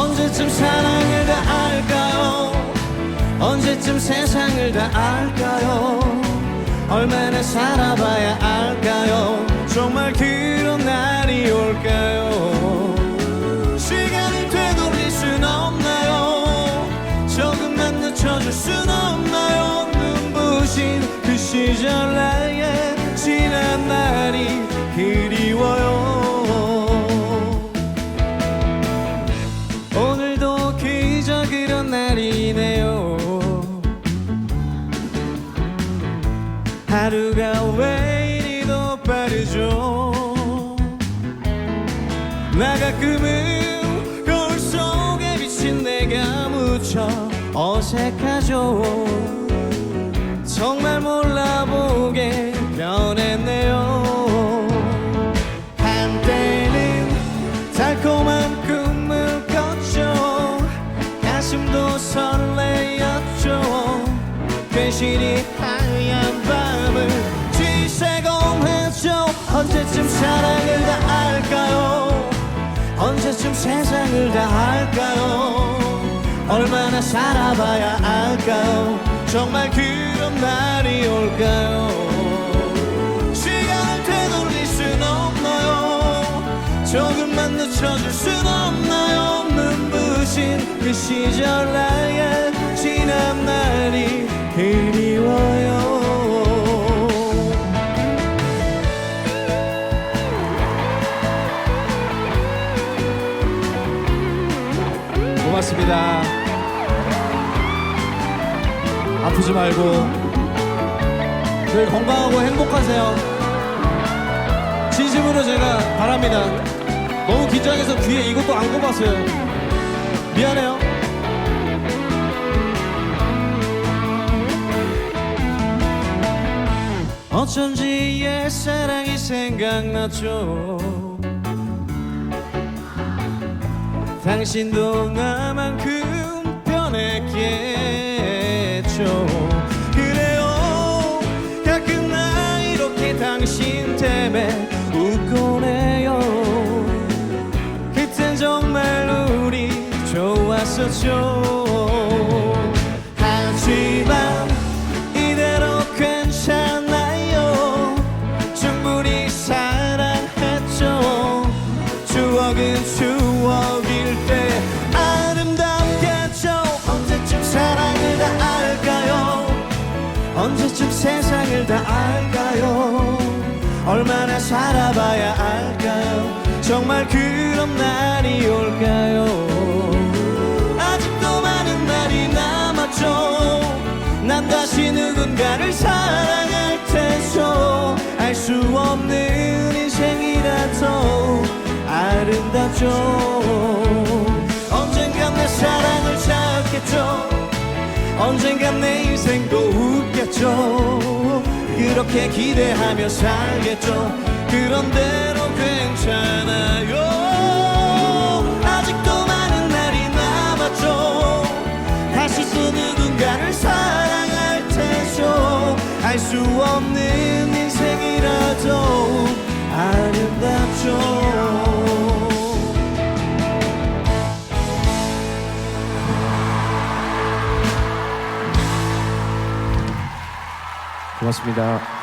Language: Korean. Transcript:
언제쯤 사랑을 다 알까요? 언제쯤 세상을 다 알까요? 얼마나 살아봐야 알까요? 정말 그런 날이 올까요 하루가 왜 이리도 빠르죠? 나 가끔은 거울 속에 비친 내가 무척 어색하죠. 정말 몰라보게 변했네요. 한때는 달콤한 꿈을 꿨죠. 가슴도 설레었죠. 괜시리 하얀 언제쯤 사랑을 다 알까요? 언제쯤 세상을 다 알까요? 얼마나 살아봐야 알까요? 정말 그런 날이 올까요? 시간을 되돌릴 순 없나요? 조금만 늦춰줄 순 없나요? 눈부신 그 시절 나의 지난 날이 그리 고맙습니다. 아프지 말고 늘 건강하고 행복하세요. 진심으로 제가 바랍니다. 너무 긴장해서 귀에 이것도 안 꼽았어요. 미안해요. 어쩐지 옛사랑이 생각났죠 당신도 나만큼 변했겠죠. 그래요. 가끔 나 이렇게 당신 때문에 웃곤 해요. 그땐 정말 우리 좋았었죠 언제쯤 세상을 다 알까요? 얼마나 살아봐야 알까요? 정말 그런 날이 올까요? 아직도 많은 날이 남았죠. 난 다시 누군가를 사랑할 테죠. 알 수 없는 인생이라도 아름답죠. 언젠간 내 사랑을 찾겠죠 언젠간 내 인생도 웃겠죠. 그렇게 기대하며 살겠죠. 그런 대로 괜찮아요. 아직도 많은 날이 남았죠. 다시 또 누군가를 사랑할 테죠. 알 수 없는 인생이라도 아름답죠 고맙습니다.